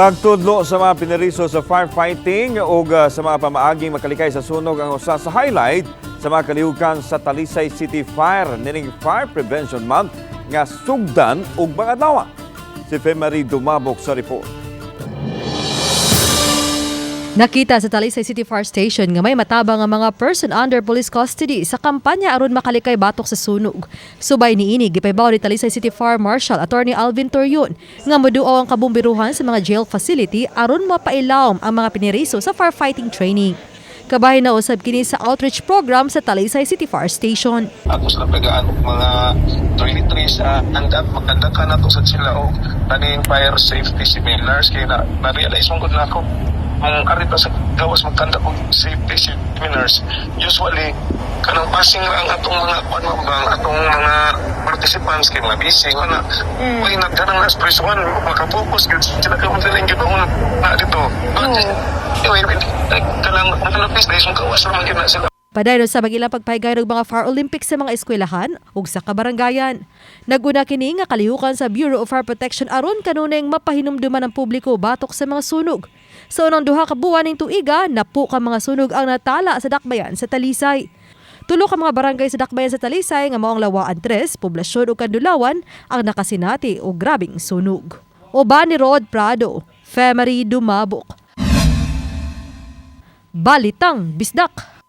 Pagtudlo sa mga pineriso sa firefighting o sa mga pamaaging makalikay sa sunog ang usa sa highlight sa mga kalihukan sa Talisay City Fire nining Fire Prevention Month nga sugdan ug mga dawa. Si Femari Dumabok sa report. Nakita sa Talisay City Fire Station nga may matabang nga mga person under police custody sa kampanya aron makalikay batok sa sunog. Subay ni ini gipaybaw ni Talisay City Fire Marshal Attorney Alvin Torion nga moduo ang kabumbiruhan sa mga jail facility aron mapailawom ang mga piniriso sa firefighting training. Kabahin na usab kini sa outreach program sa Talisay City Fire Station. ako sa og mga toiletries sa andak magkandak ka na to sa sila o kaning fire safety seminars kaya na na-realize mo gud na ako ang arita sa gawas magkandak og safety seminars usually kanang passing lang atong mga kuan mo ang atong mga participants kay mga busy na mm. ay nagdanang na stress one makapokus gud sila ka mo daling gid na dito. But anyway kanang kanang please dahil gawas ra man gyud na sila Padayron sa magilang pagpahigay ng mga Far Olympics sa mga eskwelahan ug sa kabarangayan. Naguna kini nga kalihukan sa Bureau of Fire Protection aron kanunay mapahinumduman ang publiko batok sa mga sunog. Sa unang duha ka buwan ning tuiga, napo ka mga sunog ang natala sa dakbayan sa Talisay. Tulo ka mga barangay sa dakbayan sa Talisay nga maong Lawaan 3, poblasyon ug Kandulawan ang nakasinati og grabing sunog. Oba ni Rod Prado, Femery Dumabok. Balitang Bisdak.